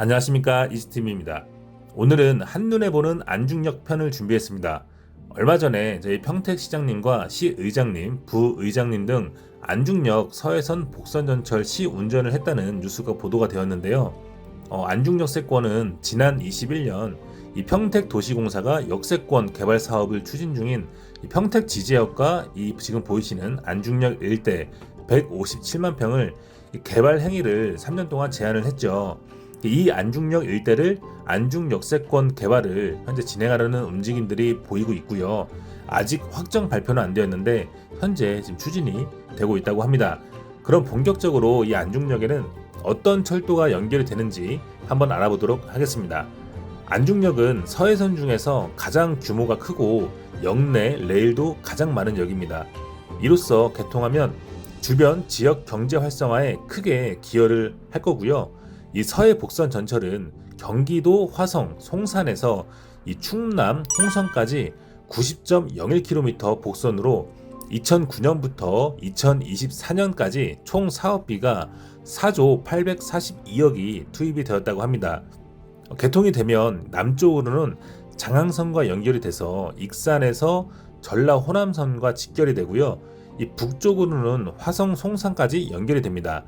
안녕하십니까 이스팀입니다. 오늘은 한눈에 보는 안중역 편을 준비했습니다. 얼마 전에 저희 평택 시장님과 시 의장님, 부 의장님 등 안중역 서해선 복선전철 시 운전을 했다는 뉴스가 보도가 되었는데요. 어, 안중역 세권은 지난 21년 이 평택 도시공사가 역세권 개발 사업을 추진 중인 이 평택 지제역과 이 지금 보이시는 안중역 일대 157만 평을 이 개발 행위를 3년 동안 제한을 했죠. 이 안중역 일대를 안중역세권 개발을 현재 진행하려는 움직임들이 보이고 있고요. 아직 확정 발표는 안 되었는데 현재 지금 추진이 되고 있다고 합니다. 그럼 본격적으로 이 안중역에는 어떤 철도가 연결이 되는지 한번 알아보도록 하겠습니다. 안중역은 서해선 중에서 가장 규모가 크고 역내 레일도 가장 많은 역입니다. 이로써 개통하면 주변 지역 경제 활성화에 크게 기여를 할 거고요. 이 서해 복선 전철은 경기도 화성, 송산에서 이 충남 홍성까지 90.01km 복선으로 2009년부터 2024년까지 총 사업비가 4조 842억이 투입이 되었다고 합니다. 개통이 되면 남쪽으로는 장항선과 연결이 돼서 익산에서 전라 호남선과 직결이 되고요. 이 북쪽으로는 화성 송산까지 연결이 됩니다.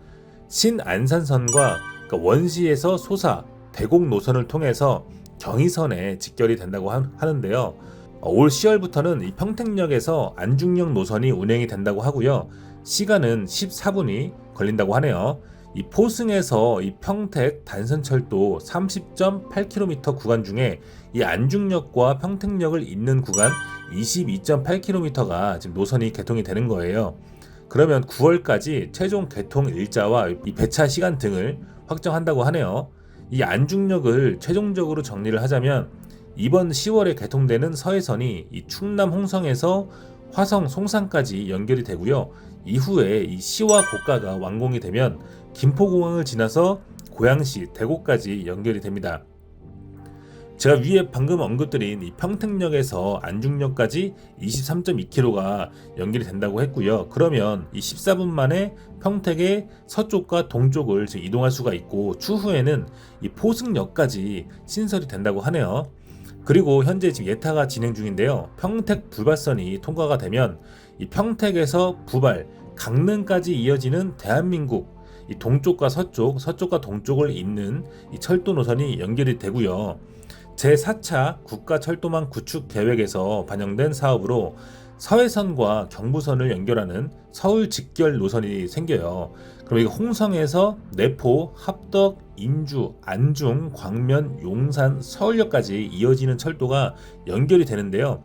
신안산선과 그러니까 원시에서 소사, 대곡 노선을 통해서 경의선에 직결이 된다고 하는데요. 어, 올 10월부터는 이 평택역에서 안중역 노선이 운행이 된다고 하고요. 시간은 14분이 걸린다고 하네요. 이 포승에서 이 평택 단선철도 30.8km 구간 중에 이 안중역과 평택역을 잇는 구간 22.8km가 지금 노선이 개통이 되는 거예요. 그러면 9월까지 최종 개통 일자와 이 배차 시간 등을 확정한다고 하네요. 이 안중역을 최종적으로 정리를 하자면 이번 10월에 개통되는 서해선이 이 충남 홍성에서 화성 송산까지 연결이 되고요. 이후에 이 시와 고가가 완공이 되면 김포공항을 지나서 고양시 대구까지 연결이 됩니다. 제가 위에 방금 언급드린 이 평택역에서 안중역까지 23.2km가 연결이 된다고 했고요. 그러면 이 14분 만에 평택의 서쪽과 동쪽을 이동할 수가 있고 추후에는 이 포승역까지 신설이 된다고 하네요. 그리고 현재 지금 예타가 진행 중인데요. 평택 불발선이 통과가 되면 이 평택에서 부발, 강릉까지 이어지는 대한민국 이 동쪽과 서쪽, 서쪽과 동쪽을 잇는 이 철도 노선이 연결이 되고요. 제4차 국가철도망 구축 계획에서 반영된 사업으로 서해선과 경부선을 연결하는 서울 직결 노선이 생겨요. 그럼 이게 홍성에서 내포, 합덕, 인주, 안중, 광면, 용산, 서울역까지 이어지는 철도가 연결이 되는데요.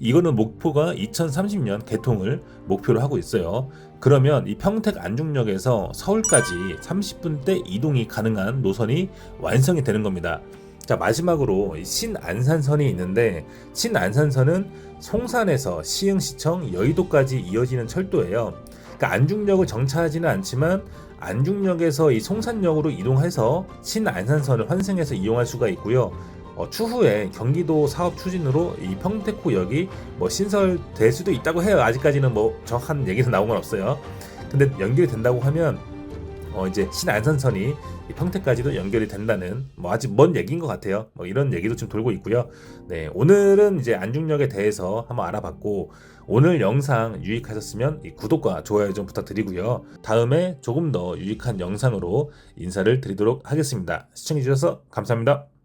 이거는 목표가 2030년 개통을 목표로 하고 있어요. 그러면 이 평택 안중역에서 서울까지 30분대 이동이 가능한 노선이 완성이 되는 겁니다. 자 마지막으로 신안산선이 있는데 신안산선은 송산에서 시흥시청 여의도까지 이어지는 철도예요. 그러니까 안중역을 정차하지는 않지만 안중역에서 이 송산역으로 이동해서 신안산선을 환승해서 이용할 수가 있고요. 어, 추후에 경기도 사업 추진으로 이 평택호역이 뭐 신설될 수도 있다고 해요. 아직까지는 뭐 정확한 얘기는 나온 건 없어요. 근데 연결이 된다고 하면 어 이제 신안산선이 평택까지도 연결이 된다는 뭐 아직 먼 얘기인 것 같아요. 뭐 이런 얘기도 좀 돌고 있고요. 네 오늘은 이제 안중역에 대해서 한번 알아봤고 오늘 영상 유익하셨으면 구독과 좋아요 좀 부탁드리고요. 다음에 조금 더 유익한 영상으로 인사를 드리도록 하겠습니다. 시청해주셔서 감사합니다.